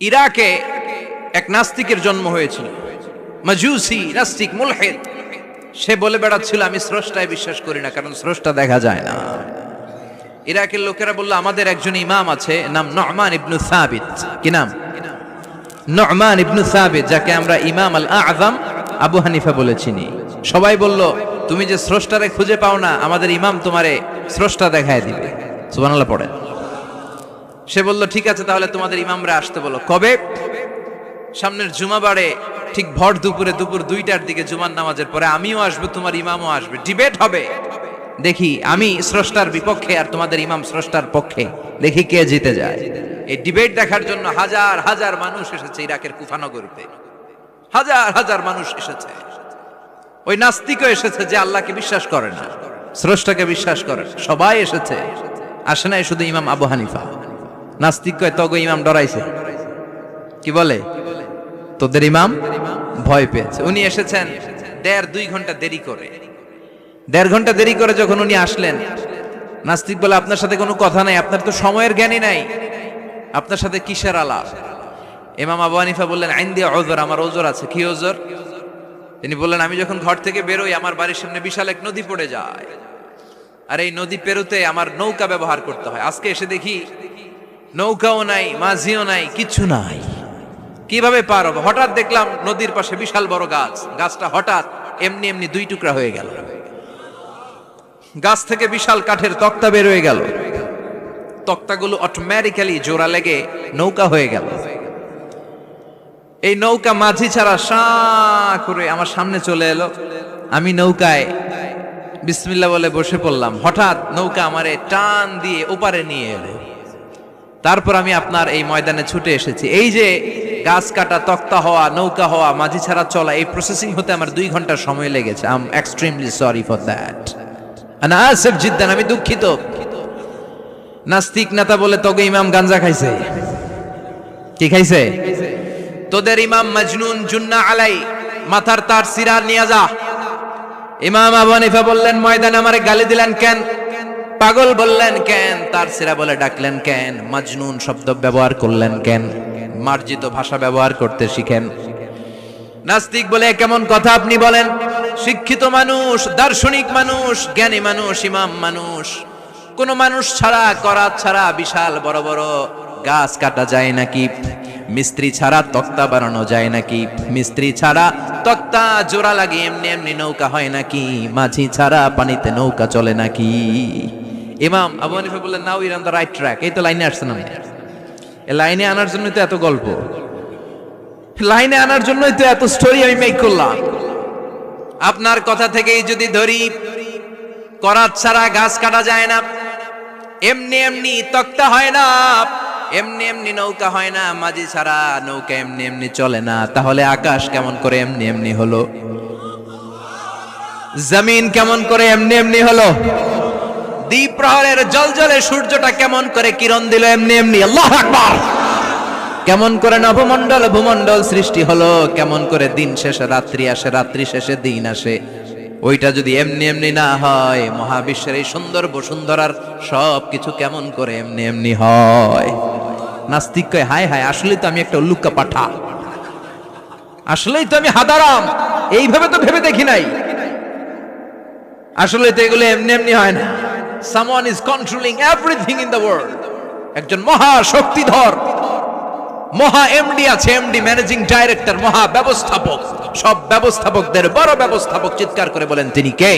ইরাকে এক নাস্তিকের জন্ম হয়েছিল। মাজুসি, নাস্তিক, মুলহেদ। সে বলে বেড়াচ্ছিল, আমি স্রষ্টায় বিশ্বাস করি না, কারণ স্রষ্টা দেখা যায় না। ইরাকের লোকেরা বলল, আমাদের একজন ইমাম আছে, নাম নহমান ইবনু সাবিত। কি নাম? নহমান ইবনু সাবিত, যাকে আমরা ইমাম আল আজম আবু হানিফা বলে চিনি। সবাই বলল, তুমি যে স্রষ্টারে খুঁজে পাও না, আমাদের ইমাম তোমারে স্রষ্টা দেখায় দিবে। সুবহানাল্লাহ পড়ে সে বলল, ঠিক আছে, তাহলে তোমাদের ইমামরা আসতে বলো। কবে? সামনের জুমাবারে, ঠিক ভর দুপুরে, দুপুর দুইটার দিকে জুমার নামাজের পরে আমিও আসব, তোমার ইমামও আসবে। ডিবেট হবে। দেখি, আমি স্রষ্টার বিপক্ষে আর তোমাদের ইমাম স্রষ্টার পক্ষে। দেখি কে জিতে যায়। এই ডিবেট দেখার জন্য হাজার হাজার মানুষ এসেছে ইরাকের কুফানগরীতে। হাজার হাজার মানুষ এসেছে। ওই নাস্তিকও এসেছে যে আল্লাহকে বিশ্বাস করে না। স্রষ্টাকে বিশ্বাস করে সবাই এসেছে। আসে নাই শুধু ইমাম আবু হানিফা। নাস্তিক কয়, তগো ইমাম ডরাইছে। কি বলে? তোদের ইমাম ভয় পেয়েছে। উনি এসেছেন দেড় দুই ঘণ্টা দেরি করে। দেড় ঘণ্টা দেরি করে যখন উনি আসলেন, নাস্তিক বলে, আপনার সাথে কোনো কথা নাই, আপনার তো সময়ের জ্ঞানই নাই। আপনার সাথে কিসের আলাপ? ইমাম আবু হানিফা বললেন, আইন দিয়ে ওজোর, আমার ওজোর আছে। কি ওজোর? তিনি বললেন, আমি যখন ঘর থেকে বেরোই, আমার বাড়ির সামনে বিশাল এক নদী পড়ে যায়। আর এই নদী পেরোতে আমার নৌকা ব্যবহার করতে হয়। আজকে এসে দেখি নৌকাও নাই, মাঝিও নাই কিছু নাই। কীভাবে পার হব? হঠাৎ দেখলাম নদীর পাশে বিশাল বড় গাছ। গাছটা হঠাৎ এমনি এমনি দুই টুকরা হয়ে গেল। গাছ থেকে বিশাল কাঠের তক্তা বের হয়ে গেল। তক্তাগুলো অটোমেটিক্যালি জোড়া লেগে নৌকা হয়ে গেল। এই নৌকা মাঝি ছাড়া সা করে আমার সামনে চলে এলো। আমি নৌকায় বিসমিল্লা বলে বসে পড়লাম। হঠাৎ নৌকা আমারে টান দিয়ে ওপারে নিয়ে এলো। তারপর আমি আপনার এই ময়দানে ছুটে এসেছি। এই যে গাছ কাটা, তক্তা হওয়া, নৌকা হওয়া, মাঝি ছাড়া চলা, এই প্রসেসিং হতে আমার দুই ঘণ্টা সময় লেগেছে। I M extremely sorry for that Asif Ziddan, আমি দুঃখিত। নাস্তিক নেতা বলে তোকে ইমাম গাঞ্জা খাইছে। কি খাইছে? তোদের ইমাম মজনুন জুন্না আলাই, মাথার তার সিরা নিয়ে যা। ইমাম আবু হানিফা বললেন, ময়দানে আমারে গালি দিলেন কেন? পাগল বললেন কেন? তার সিরা বলে ডাকলেন কেন? মজনুন শব্দ ব্যবহার করলেন কেন? মার্জিত ভাষা ব্যবহার করতে শিখেন। নাস্তিক বলে কেমন কথা আপনি বলেন? শিক্ষিত মানুষ, দার্শনিক মানুষ, জ্ঞানী মানুষ, ইমাম মানুষ। কোন মানুষ ছাড়া করাত ছাড়া বিশাল বড় বড় গাছ কাটা যায় নাকি? মিস্ত্রি ছাড়া তক্তা বানানো যায় নাকি? মিস্ত্রি ছাড়া তক্তা জোড়া লাগে এমনি এমনি নৌকা হয় নাকি? মাঝি ছাড়া পানিতে নৌকা চলে নাকি? ইমাম আবু হানিফা বললেন, now, you're on the right track. এই তো লাইনে আসছেন আমি এই লাইনে আনার জন্য তো এত গল্প। লাইনে আনার জন্যই তো এত স্টোরি আমি মেক করলাম। আপনার কথা থেকেই যদি ধরি, করাত ছাড়া গাছ কাটা যায় না। এমনি এমনি তক্তা হয় না, এমনি এমনি নৌকা হয় না, মাঝি ছাড়া নৌকা এমনি এমনি চলে না। তাহলে আকাশ কেমন করে এমনি এমনি হলো? জমিন কেমন করে এমনি এমনি হলো? দ্বীপ প্রহরের জল জলে সূর্যটা কেমন করে কিরণ দিল এমনি এমনি? আল্লাহ আকবার! কেমন করে নবমণ্ডল, ভূমণ্ডল সৃষ্টি হলো, কেমন করে দিন শেষে, রাত্রি আসে, রাত্রি শেষে দিন আসে। ওইটা যদি এমনি এমনি না হয়, মহাবিশ্বের এই সুন্দর বসুন্ধরার সব কিছু কেমন করে এমনি এমনি হয়? নাস্তিক কয়, হায় হায়, আসলেই তো আমি একটা উল্লুক্কা পাঠা। আসলেই তো আমি হাদারাম। এইভাবে তো ভেবে দেখি নাই। আসলে তো এগুলো এমনি এমনি হয় না। Someone is controlling everything in the world একজন মহা শক্তিধর, মহা এমডি আছে এমডি ম্যানেজিং ডাইরেক্টর মহা ব্যবস্থাপক। সব ব্যবস্থাপকদের বড় ব্যবস্থাপক চিৎকার করে বলেন, তিনি কে?